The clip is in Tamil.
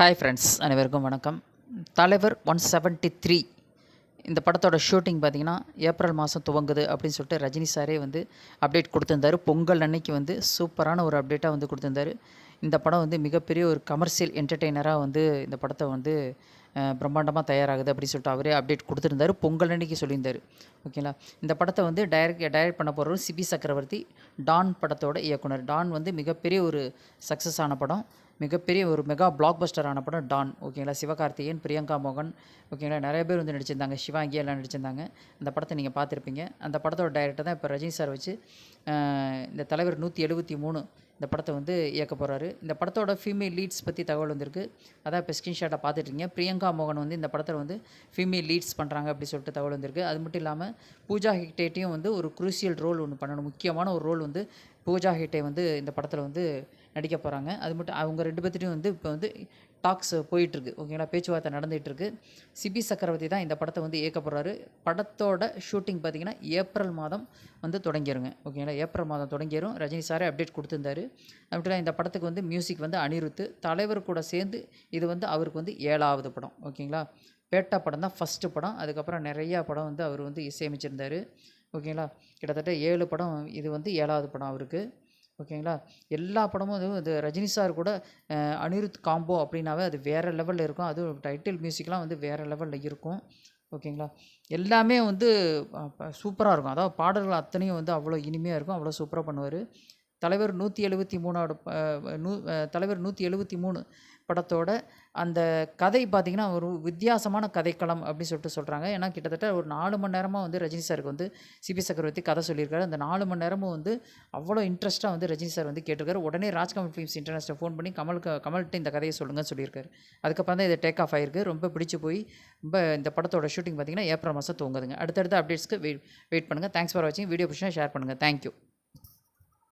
ஹாய் ஃப்ரெண்ட்ஸ் அனைவருக்கும் வணக்கம். தலைவர் ஒன் செவன்ட்டி த்ரீ இந்த படத்தோட ஷூட்டிங் பார்த்தீங்கன்னா ஏப்ரல் மாதம் துவங்குது அப்படின்னு சொல்லிட்டு ரஜினி சாரே வந்து அப்டேட் கொடுத்துருந்தாரு. பொங்கல் அன்னைக்கு வந்து சூப்பரான ஒரு அப்டேட்டாக வந்து கொடுத்துருந்தாரு. இந்த படம் வந்து மிகப்பெரிய ஒரு கமர்ஷியல் என்டர்டெய்னராக வந்து இந்த படத்தை வந்து பிரம்மாண்டமாக தயாராகுது அப்படின்னு சொல்லிட்டு அவரே அப்டேட் கொடுத்துருந்தாரு. பொங்கல் அன்னைக்கு சொல்லியிருந்தார். ஓகேங்களா இந்த படத்தை வந்து டைரக்ட் டைரக்ட் பண்ண போகிறவர் சிபி சக்கரவர்த்தி டான் படத்தோட இயக்குனர். டான் வந்து மிகப்பெரிய ஒரு சக்ஸஸ் ஆன படம். மிகப்பெரிய ஒரு மெகா பிளாக் பஸ்டரான படம் டான். ஓகேங்களா சிவகார்த்திகேயன் பிரியங்கா மோகன். ஓகேங்களா நிறைய பேர் வந்து நடிச்சிருந்தாங்க. சிவாங்கி எல்லாம் நடிச்சிருந்தாங்க. அந்த படத்தை நீங்கள் பார்த்துருப்பீங்க. அந்த படத்தோட டைரக்டர் தான் இப்போ ரஜினி சார் வச்சு இந்த தலைவர் நூற்றி எழுபத்தி மூணு. இந்த படத்தை வந்து இயக்க போகிறாரு இந்த படத்தோட ஃபீமேல் லீட்ஸ் பற்றி தகவல் வந்திருக்கு. அதான் இப்போ ஸ்க்ரீன்ஷாட்டை பார்த்துட்ருக்கீங்க பிரியங்கா மோகன் வந்து இந்த படத்தில் வந்து ஃபீமேல் லீட்ஸ் பண்ணுறாங்க அப்படி சொல்லிட்டு தகவல் வந்திருக்கு. அது மட்டும் இல்லாமல் பூஜா ஹெக்டேட்டையும் வந்து ஒரு குரூசியல் ரோல் ஒன்று பண்ணணும். முக்கியமான ஒரு ரோல் வந்து பூஜா ஹெட்டே வந்து இந்த படத்தில் வந்து நடிக்க போகிறாங்க அது மட்டும் அவங்க ரெண்டு பேர்த்திட்டையும் வந்து இப்போ வந்து டாக்ஸ் போயிட்டுருக்கு. ஓகேங்களா பேச்சுவார்த்தை நடந்துகிட்ருக்கு சிபி சக்கரவர்த்தி தான் இந்த படத்தை வந்து இயக்க போகிறாரு படத்தோட ஷூட்டிங் பார்த்தீங்கன்னா ஏப்ரல் மாதம் வந்து தொடங்கிருங்க. ஓகேங்களா ஏப்ரல் மாதம் தொடங்கிரும். ரஜினி சாரே அப்டேட் கொடுத்துருந்தாரு. அது மட்டும் இந்த படத்துக்கு வந்து மியூசிக் வந்து அனிருத்து தலைவர் கூட சேர்ந்து இது வந்து அவருக்கு வந்து ஏழாவது படம். ஓகேங்களா பேட்டா படம் தான் ஃபஸ்ட்டு படம். அதுக்கப்புறம் நிறையா படம் வந்து அவர் வந்து இசையமைச்சிருந்தார். ஓகேங்களா? கிட்டத்தட்ட ஏழு படம் இது வந்து ஏழாவது படம் அவருக்கு. ஓகேங்களா? எல்லா படமும் அது இது ரஜினி சார் கூட அனிருத் காம்போ அப்படின்னாவே அது வேறு லெவலில் இருக்கும். அதுவும் டைட்டில் மியூசிக்லாம் வந்து வேறு லெவலில் இருக்கும். ஓகேங்களா? எல்லாமே வந்து சூப்பராக இருக்கும். அதாவது பாடல்கள் அத்தனையும் வந்து அவ்வளோ இனிமையாக இருக்கும். அவ்வளோ சூப்பராக பண்ணுவார். தலைவர் நூற்றி எழுபத்தி மூணோட நூ தலைவர் நூற்றி எழுபத்தி மூணு படத்தோட அந்த கதை பார்த்திங்கன்னா ஒரு வித்தியாசமான கதைக்களம் அப்படின்னு சொல்லிட்டு சொல்கிறாங்க ஏன்னா கிட்டத்தட்ட ஒரு நாலு மணி நேரமாக வந்து ரஜினி சாருக்கு வந்து சிபி சக்கரவர்த்தி கதை சொல்லியிருக்காரு. அந்த நாலு மணி நேரமும் வந்து அவ்வளோ இன்ட்ரெஸ்ட்டாக வந்து ரஜினி சார் வந்து கேட்டிருக்காரு. உடனே ராஜ்கமல் ஃபிலிம்ஸ் இன்டர்நேஷனல் ஃபோன் பண்ணி கமலுக்கு கமல்கிட்ட இந்த கதையை சொல்லுங்கன்னு சொல்லியிருக்காரு. அதுக்கப்புறம் தான் இது டேக் ஆஃப் ஆயிருக்கு. ரொம்ப பிடிச்சி போய் ரொம்ப இந்த படத்தோட ஷூட்டிங் பார்த்திங்கன்னா ஏப்ரல் மாதம் தூங்குதுங்க. அடுத்தடுத்த அப்டேட்ஸ்க்கு வெயிட் வெயிட் பண்ணுங்கள் தேங்க்ஸ் ஃபார் வாட்சிங் வீடியோ பிடிச்சா ஷேர் பண்ணுங்கள் தேங்க்யூ